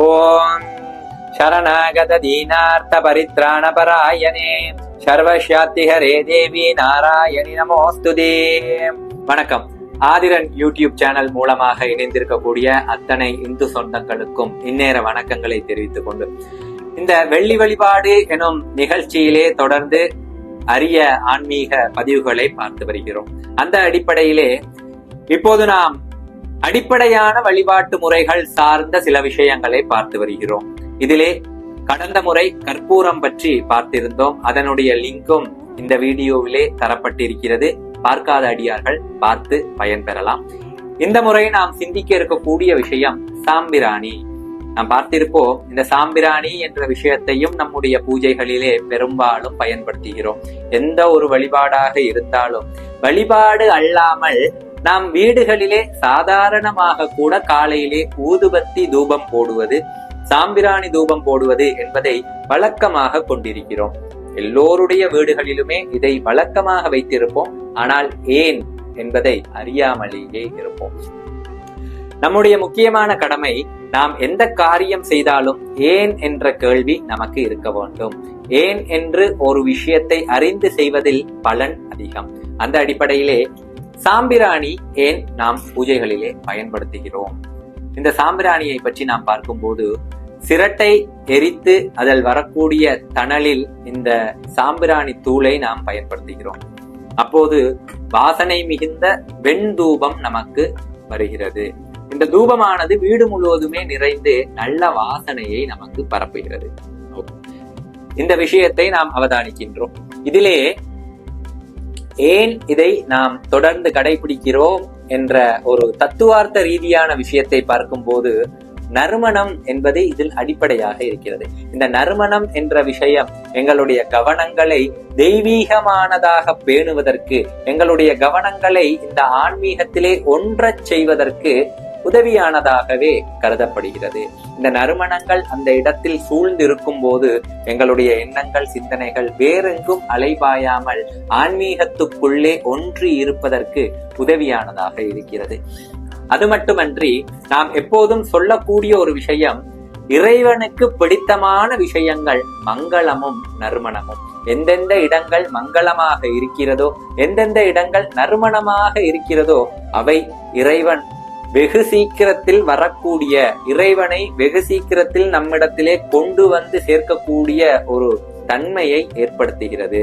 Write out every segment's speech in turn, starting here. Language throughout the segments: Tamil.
ஓம் சரணாகத தீனார்த்த பரித்ராண பராயணே சர்வஷாத்திஹரே தேவி நாராயணி நமோஸ்துதே வணக்கம். ஆதிரன் யூடியூப் சேனல் மூலமாக இணைந்திருக்கக்கூடிய அத்தனை இந்து சொந்தங்களுக்கும் இந்நேர வணக்கங்களை தெரிவித்துக் கொண்டு இந்த வெள்ளி வழிபாடு எனும் நிகழ்ச்சியிலே தொடர்ந்து அரிய ஆன்மீக பதிவுகளை பார்த்து வருகிறோம். அந்த அடிப்படையிலே இப்போது நாம் அடிப்படையான வழிபாட்டு முறைகள் சார்ந்த சில விஷயங்களை பார்த்து வருகிறோம். இதிலே கடந்த முறை கற்பூரம் பற்றி பார்த்திருந்தோம். அதனுடைய லிங்கும் இந்த வீடியோவிலே தரப்பட்டிருக்கிறது. பார்க்காத அடியார்கள் பார்த்து பயன்பெறலாம். இந்த முறை நாம் சிந்திக்க இருக்கக்கூடிய விஷயம் சாம்பிராணி. நாம் பார்த்திருப்போம் இந்த சாம்பிராணி என்ற விஷயத்தையும் நம்முடைய பூஜைகளிலே பெரும்பாலும் பயன்படுத்துகிறோம். எந்த ஒரு வழிபாடாக இருந்தாலும் வழிபாடு அல்லாமல் நாம் வீடுகளிலே சாதாரணமாக கூட காலையிலே ஊதுபத்தி தூபம் போடுவது சாம்பிராணி தூபம் போடுவது என்பதை வழக்கமாக கொண்டிருக்கிறோம். எல்லோருடைய வீடுகளிலுமே இதை வழக்கமாக வைத்திருப்போம். ஆனால் ஏன் என்பதை அறியாமலேயே இருப்போம். நம்முடைய முக்கியமான கடமை நாம் எந்த காரியம் செய்தாலும் ஏன் என்ற கேள்வி நமக்கு இருக்க வேண்டும். ஏன் என்று ஒரு விஷயத்தை அறிந்து செய்வதில் பலன் அதிகம். அந்த அடிப்படையிலே சாம்பிராணி ஏன் நாம் பூஜைகளிலே பயன்படுத்துகிறோம்? இந்த சாம்பிராணியை பற்றி நாம் பார்க்கும்போது சிரட்டை எரித்து அதில் வரக்கூடிய தணலில் இந்த சாம்பிராணி தூளை நாம் பயன்படுத்துகிறோம். அப்போது வாசனை மிகுந்த வெண்தூபம் நமக்கு வருகிறது. இந்த தூபமானது வீடு முழுவதுமே நிறைந்து நல்ல வாசனையை நமக்கு பரப்புகிறது. இந்த விஷயத்தை நாம் அவதானிக்கின்றோம். இதிலே ஏன் இதை நாம் தொடர்ந்து கடைபிடிக்கிறோம் என்ற ஒரு தத்துவார்த்த ரீதியான விஷயத்தை பார்க்கும்போது நறுமணம் என்பது இதில் அடிப்படையாக இருக்கிறது. இந்த நறுமணம் என்ற விஷயம் எங்களுடைய கவனங்களை தெய்வீகமானதாக பேணுவதற்கு எங்களுடைய கவனங்களை இந்த ஆன்மீகத்திலே ஒன்றச் செய்வதற்கு உதவியானதாகவே கருதப்படுகிறது. இந்த நறுமணங்கள் அந்த இடத்தில் சூழ்ந்திருக்கும் போது எங்களுடைய எண்ணங்கள் சிந்தனைகள் வேறெங்கும் அலைபாயாமல் ஆன்மீகத்துக்குள்ளே ஒன்றி இருப்பதற்கு உதவியானதாக இருக்கிறது. அது மட்டுமன்றி நாம் எப்போதும் சொல்லக்கூடிய ஒரு விஷயம் இறைவனுக்கு பிடித்தமான விஷயங்கள் மங்களமும் நறுமணமும். எந்தெந்த இடங்கள் மங்களமாக இருக்கிறதோ எந்தெந்த இடங்கள் நறுமணமாக இருக்கிறதோ அவை இறைவன் வெகு சீக்கிரத்தில் வரக்கூடிய இறைவனை வெகு சீக்கிரத்தில் நம்மிடத்திலே கொண்டு வந்து சேர்க்கக்கூடிய ஒரு தன்மையை ஏற்படுத்துகிறது.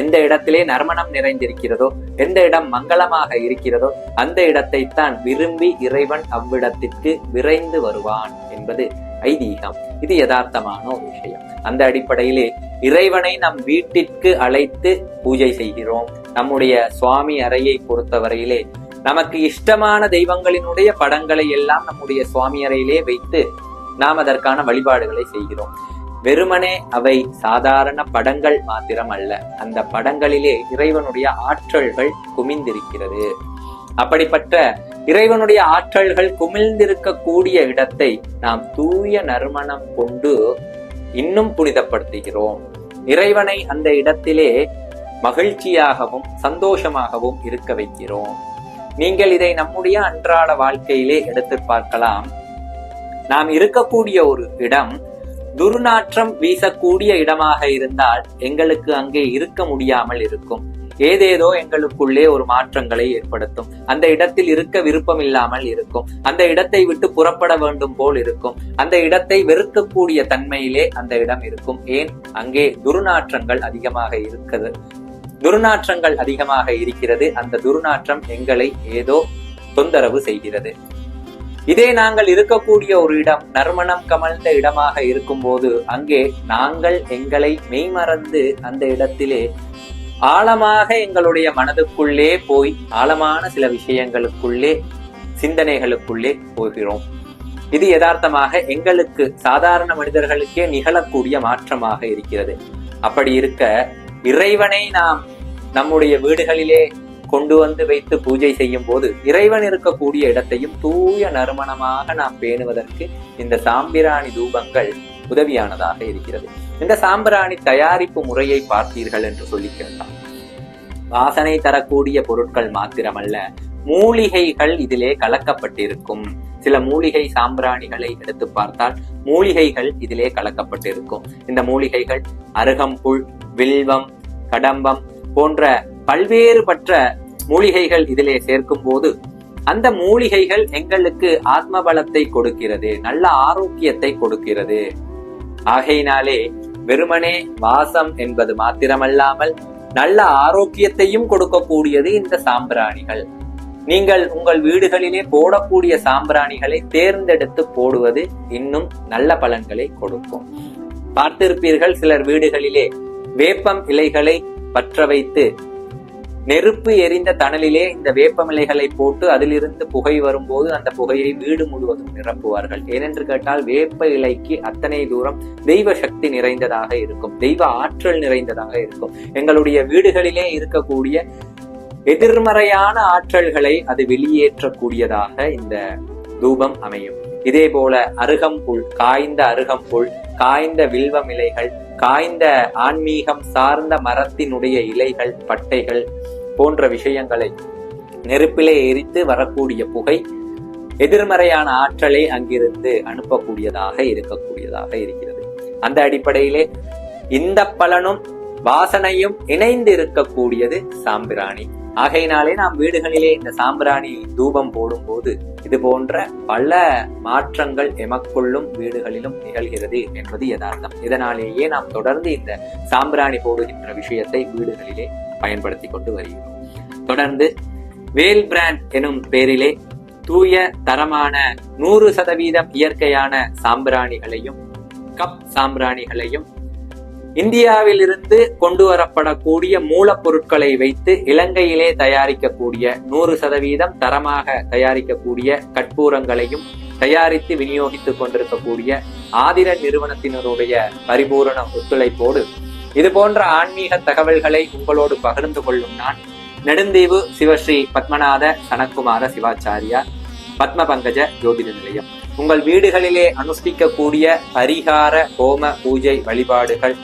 எந்த இடத்திலே நறுமணம் நிறைந்திருக்கிறதோ எந்த இடம் மங்களமாக இருக்கிறதோ அந்த இடத்தை தான் விரும்பி இறைவன் அவ்விடத்திற்கு விரைந்து வருவான் என்பது ஐதீகம். இது யதார்த்தமான ஒரு விஷயம். அந்த அடிப்படையிலே இறைவனை நம் வீட்டிற்கு அழைத்து பூஜை செய்கிறோம். நம்முடைய சுவாமி அறையை பொறுத்தவரையிலே நமக்கு இஷ்டமான தெய்வங்களினுடைய படங்களை எல்லாம் நம்முடைய சுவாமி அறையிலே வைத்து நாம் அதற்கான வழிபாடுகளை செய்கிறோம். வெறுமனே அவை சாதாரண படங்கள் மாத்திரம் அல்ல அந்த படங்களிலே இறைவனுடைய ஆற்றல்கள் குமிந்திருக்கிறது. அப்படிப்பட்ட இறைவனுடைய ஆற்றல்கள் குமிழ்ந்திருக்கக்கூடிய இடத்தை நாம் தூய நறுமணம் கொண்டு இன்னும் புனிதப்படுத்துகிறோம். இறைவனை அந்த இடத்திலே மகிழ்ச்சியாகவும் சந்தோஷமாகவும் இருக்க வைக்கிறோம். நீங்கள் இதை நம்முடைய அன்றாட வாழ்க்கையிலே எடுத்து பார்க்கலாம். நாம் இருக்கக்கூடிய ஒரு இடம் துர்நாற்றம் வீசக்கூடிய இடமாக இருந்தால் எங்களுக்கு அங்கே இருக்க முடியாமல் இருக்கும். ஏதேதோ எங்களுக்குள்ளே ஒரு மாற்றங்களை ஏற்படுத்தும். அந்த இடத்தில் இருக்க விருப்பம் இல்லாமல் இருக்கும். அந்த இடத்தை விட்டு புறப்பட வேண்டும் போல் இருக்கும். அந்த இடத்தை வெறுக்கக்கூடிய தன்மையிலே அந்த இடம் இருக்கும். ஏன்? அங்கே துர்நாற்றங்கள் அதிகமாக இருக்குது. துர்நாற்றங்கள் அதிகமாக இருக்கிறது. அந்த துர்நாற்றம் எங்களை ஏதோ தொந்தரவு செய்கிறது. இதே நாங்கள் இருக்கக்கூடிய ஒரு இடம் நறுமணம் கமழ்ந்த இடமாக இருக்கும்போது அங்கே நாங்கள் எங்களை மெய்மறந்து அந்த இடத்திலே ஆழமாக எங்களுடைய மனதுக்குள்ளே போய் ஆழமான சில விஷயங்களுக்குள்ளே சிந்தனைகளுக்குள்ளே போகிறோம். இது யதார்த்தமாக எங்களுக்கு சாதாரண மனிதர்களுக்கே நிகழக்கூடிய மாற்றமாக இருக்கிறது. அப்படி இருக்க இறைவனை நாம் நம்முடைய வீடுகளிலே கொண்டு வந்து வைத்து பூஜை செய்யும் போது இறைவன் இருக்கக்கூடிய இடத்தையும் தூய நறுமணமாக நாம் பேணுவதற்கு இந்த சாம்பிராணி தூபங்கள் உதவியானதாக இருக்கிறது. இந்த சாம்பிராணி தயாரிப்பு முறையை பார்த்தீர்கள் என்று சொல்லிக்கிறலாம் வாசனை தரக்கூடிய பொருட்கள் மாத்திரமல்ல மூலிகைகள் இதிலே கலக்கப்பட்டிருக்கும். சில மூலிகை சாம்பிராணிகளை எடுத்து பார்த்தால் மூலிகைகள் இதிலே கலக்கப்பட்டிருக்கும். இந்த மூலிகைகள் அருகம்புல் வில்வம் கடம்பம் போன்ற பல்வேறுபட்ட மூலிகைகள் இதிலே சேர்க்கும் போது அந்த மூலிகைகள் எங்களுக்கு ஆத்ம பலத்தை கொடுக்கிறது நல்ல ஆரோக்கியத்தை கொடுக்கிறது. ஆகையினாலே வெறுமனே வாசம் என்பது மாத்திரமல்லாமல் நல்ல ஆரோக்கியத்தையும் கொடுக்கக்கூடியது இந்த சாம்பிராணிகள். நீங்கள் உங்கள் வீடுகளிலே போடக்கூடிய சாம்பிராணிகளை தேர்ந்தெடுத்து போடுவது இன்னும் நல்ல பலன்களை கொடுக்கும். பார்த்திருப்பீர்கள் சிலர் வீடுகளிலே வேப்பம் இலைகளை பற்ற வைத்து நெருப்பு எரிந்த தணலிலே இந்த வேப்பமிலைகளை போட்டு அதிலிருந்து புகை வரும்போது அந்த புகையை வீடு முழுவதும் நிரப்புவார்கள். ஏனென்று கேட்டால் வேப்ப இலைக்கு அத்தனை தூரம் தெய்வ சக்தி நிறைந்ததாக இருக்கும். தெய்வ ஆற்றல் நிறைந்ததாக இருக்கும். எங்களுடைய வீடுகளிலே இருக்கக்கூடிய எதிர்மறையான ஆற்றல்களை அது வெளியேற்றக்கூடியதாக இந்த தூபம் அமையும். இதே போல அருகம்புல் காய்ந்த அருகம்புல் காய்ந்த வில்வம் இலைகள் காய்ந்த ஆன்மீகம் சார்ந்த மரத்தினுடைய இலைகள் பட்டைகள் போன்ற விஷயங்களை நெருப்பிலே எரித்து வரக்கூடிய புகை எதிர்மறையான ஆற்றலை அங்கிருந்து அனுப்பக்கூடியதாக இருக்கக்கூடியதாக இருக்கிறது. அந்த அடிப்படையிலே இந்த பலனும் வாசனையும் இணைந்து இருக்கக்கூடியது சாம்பிராணி. ஆகையினாலே நாம் வீடுகளிலே இந்த சாம்பிராணி தூபம் போடும்போது இது போன்ற பல மாற்றங்கள் எமக்குள்ளும் வீடுகளிலும் நிகழ்கிறது என்பது யதார்த்தம். இதனாலேயே நாம் தொடர்ந்து இந்த சாம்பிராணி போடுகின்ற விஷயத்தை வீடுகளிலே பயன்படுத்தி கொண்டு வருகிறோம். தொடர்ந்து வேல் பிராண்ட் எனும் பெயரிலே தூய தரமான நூறு சதவீதம் இயற்கையான சாம்பிராணிகளையும் கப் சாம்பிராணிகளையும் இந்தியாவிலிருந்து கொண்டு வரப்படக்கூடிய மூலப்பொருட்களை வைத்து இலங்கையிலே தயாரிக்கக்கூடிய நூறு சதவீதம் தரமாக தயாரிக்கக்கூடிய கற்பூரங்களையும் தயாரித்து விநியோகித்துக் கொண்டிருக்கக்கூடிய ஆதிர நிறுவனத்தினருடைய பரிபூரண ஒத்துழைப்போடு இது போன்ற ஆன்மீக தகவல்களை உங்களோடு பகிர்ந்து கொள்ளும் நான் நெடுந்தீவு சிவஸ்ரீ பத்மநாத சனக்குமார சிவாச்சாரியார் பத்ம பங்கஜ ஜோதிட நிலையம். உங்கள் வீடுகளிலே அனுஷ்டிக்கக்கூடிய பரிகார ஹோம பூஜை வழிபாடுகள்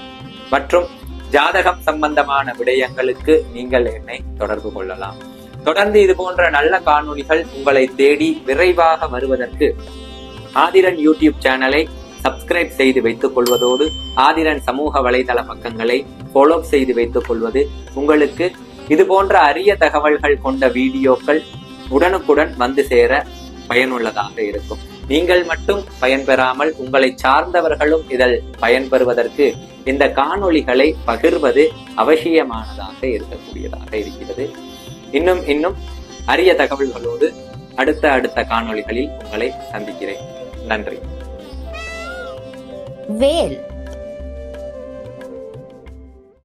மற்றும் ஜாதகம் சம்பந்தமான விடயங்களுக்கு நீங்கள் என்னை தொடர்பு கொள்ளலாம். தொடர்ந்து இது போன்ற நல்ல காணொளிகள் உங்களை தேடி விரைவாக வருவதற்கு ஆதிரன் யூடியூப் சேனலை சப்ஸ்கிரைப் செய்து வைத்துக் கொள்வதோடு ஆதிரன் சமூக வலைதள பக்கங்களை ஃபாலோ செய்து வைத்துக் கொள்வது உங்களுக்கு இது போன்ற அரிய தகவல்கள் கொண்ட வீடியோக்கள் உடனுக்குடன் வந்து சேர பயனுள்ளதாக இருக்கும். நீங்கள் மட்டும் பயன்பெறாமல் உங்களை சார்ந்தவர்களும் இதில் பயன்பெறுவதற்கு இந்த காணொளிகளை பகிர்வது அவசியமானதாக இருக்கக்கூடியதாக இருக்கிறது. இன்னும் இன்னும் அரிய தகவல்களோடு அடுத்த அடுத்த காணொளிகளில் உங்களை சந்திக்கிறேன். நன்றி. வேல்